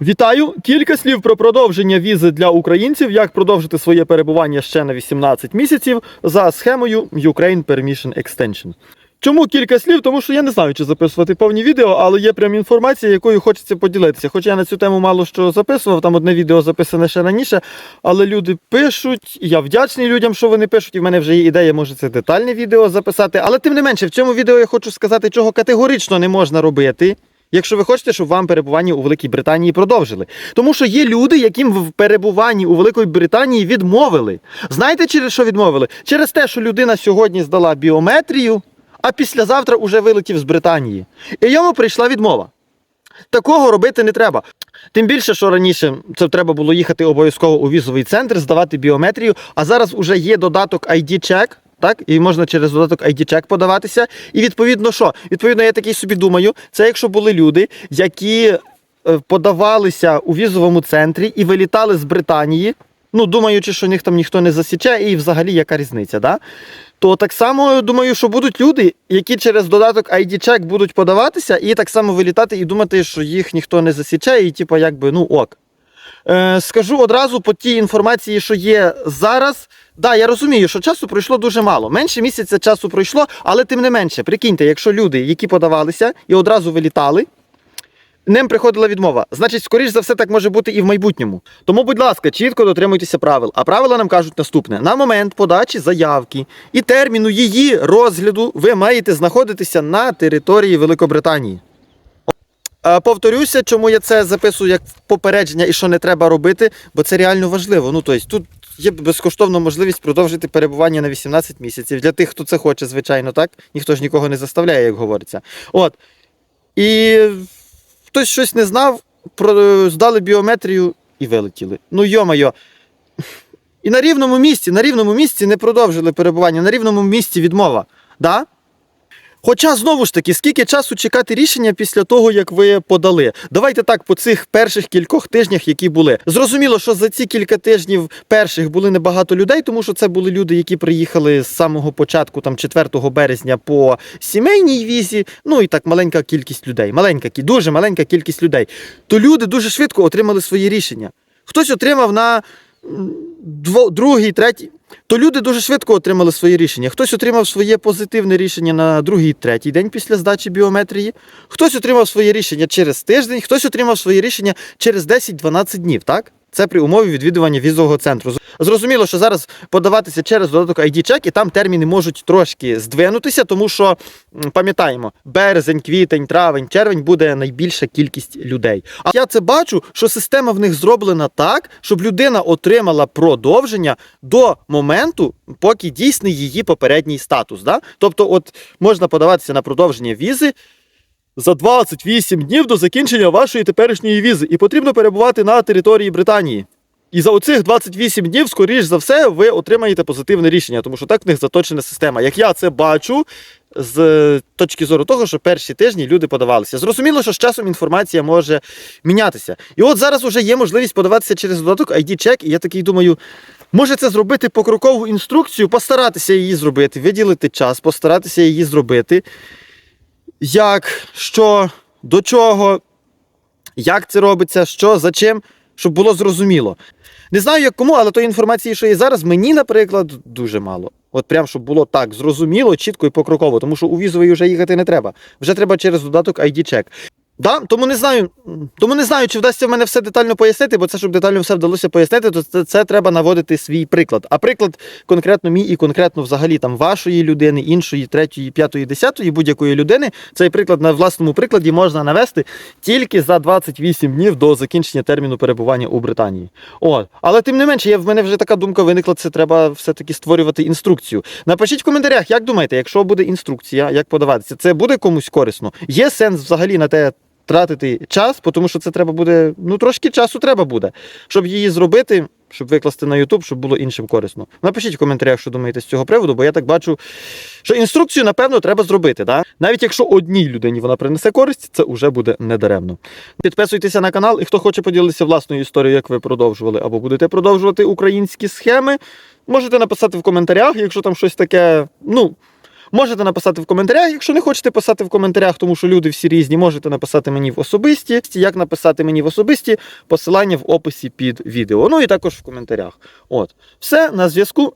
Вітаю! Кілька слів про продовження візи для українців, як продовжити своє перебування ще на 18 місяців за схемою Ukraine Permission Extension. Чому кілька слів? Тому що я не знаю, чи записувати повні відео, але є прям інформація, якою хочеться поділитися. Хоча я на цю тему мало що записував, там одне відео записане ще раніше, але люди пишуть, я вдячний людям, що вони пишуть, і в мене вже є ідея, може це детальне відео записати. Але тим не менше, в цьому відео я хочу сказати, чого категорично не можна робити. Якщо ви хочете, щоб вам перебування у Великій Британії продовжили. Тому що є люди, яким в перебуванні у Великій Британії відмовили. Знаєте, через що відмовили? Через те, що людина сьогодні здала біометрію, а післязавтра уже вилетів з Британії. І йому прийшла відмова. Такого робити не треба. Тим більше, що раніше це треба було їхати обов'язково у візовий центр, здавати біометрію, а зараз вже є додаток ID-check, так, і можна через додаток ID-check подаватися. І відповідно, що? Відповідно, я такий собі думаю, це якщо були люди, які е, подавалися у візовому центрі і вилітали з Британії, ну, думаючи, що них там ніхто не засіче, і взагалі яка різниця, да? то так само думаю, що будуть люди, які через додаток ID-check будуть подаватися і так само вилітати і думати, що їх ніхто не засіче, і типу, якби, ну ок. Е, скажу одразу по тій інформації, що є зараз. Да, я розумію, що часу пройшло дуже мало. Менше місяця часу пройшло, але тим не менше, прикиньте, якщо люди, які подавалися і одразу вилітали, ним приходила відмова. Значить, скоріш за все, так може бути і в майбутньому. Тому, будь ласка, чітко дотримуйтеся правил. А правила нам кажуть наступне: на момент подачі заявки і терміну її розгляду ви маєте знаходитися на території Великобританії. Е, Повторюся, чому я це записую як попередження і що не треба робити, бо це реально важливо. Ну, тобто, тут є безкоштовна можливість продовжити перебування на 18 місяців. Для тих, хто це хоче, звичайно, так. Ніхто ж нікого не заставляє, як говориться. От. І хтось щось не знав, здали біометрію і вилетіли. Ну, йо-майо. І на рівному місці, на рівному місці не продовжили перебування, на рівному місці відмова. Да? Хоча знову ж таки, скільки часу чекати рішення після того, як ви подали? Давайте так по цих перших кількох тижнях, які були. Зрозуміло, що за ці кілька тижнів перших були небагато людей, тому що це були люди, які приїхали з самого початку, там 4 березня, по сімейній візі. Ну і так маленька кількість людей. Маленька дуже маленька кількість людей. То люди дуже швидко отримали свої рішення. Хтось отримав на другий, третій. То люди дуже швидко отримали свої рішення. Хтось отримав своє позитивне рішення на другий, третій день після здачі біометрії, хтось отримав своє рішення через тиждень, хтось отримав своє рішення через 10-12 днів. Так? Це при умові відвідування візового центру. Зрозуміло, що зараз подаватися через додаток ID-check, і там терміни можуть трошки здвинутися, тому що пам'ятаємо, березень, квітень, травень, червень буде найбільша кількість людей. А я це бачу, що система в них зроблена так, щоб людина отримала продовження до моменту, поки дійсний її попередній статус. Да? Тобто, от можна подаватися на продовження візи. За 28 днів до закінчення вашої теперішньої візи, і потрібно перебувати на території Британії. І за оцих 28 днів, скоріш за все, ви отримаєте позитивне рішення, тому що так в них заточена система. Як я це бачу з точки зору того, що перші тижні люди подавалися. Зрозуміло, що з часом інформація може мінятися. І от зараз вже є можливість подаватися через додаток ID-check, і я такий думаю. Може це зробити покрокову інструкцію, постаратися її зробити, виділити час, постаратися її зробити. Як, що, до чого, як це робиться, що, за чим, щоб було зрозуміло. Не знаю, як кому, але тої інформації, що є зараз, мені, наприклад, дуже мало. От прям, щоб було так зрозуміло, чітко і покроково, тому що у візовий вже їхати не треба. Вже треба через додаток ID-check. Да? Тому не знаю, тому не знаю, чи вдасться в мене все детально пояснити, бо це, щоб детально все вдалося пояснити, то це, це треба наводити свій приклад. А приклад конкретно мій і конкретно взагалі там вашої людини, іншої, третьої, п'ятої, десятої, будь-якої людини. Цей приклад на власному прикладі можна навести тільки за 28 днів до закінчення терміну перебування у Британії. От. Але тим не менше, я, в мене вже така думка виникла, це треба все-таки створювати інструкцію. Напишіть в коментарях, як думаєте, якщо буде інструкція, як подаватися, це буде комусь корисно? Є сенс взагалі на те тратити час, тому що це треба буде, ну трошки часу треба буде, щоб її зробити, щоб викласти на YouTube, щоб було іншим корисно. Напишіть в коментарях, що думаєте з цього приводу, бо я так бачу, що інструкцію, напевно, треба зробити. Да? Навіть якщо одній людині вона принесе користь, це вже буде недаремно. Підписуйтеся на канал, і хто хоче поділитися власною історією, як ви продовжували або будете продовжувати українські схеми, можете написати в коментарях, якщо там щось таке, ну. Можете написати в коментарях, якщо не хочете писати в коментарях, тому що люди всі різні, можете написати мені в особисті. Як написати мені в особисті, посилання в описі під відео. Ну і також в коментарях. От, все на зв'язку.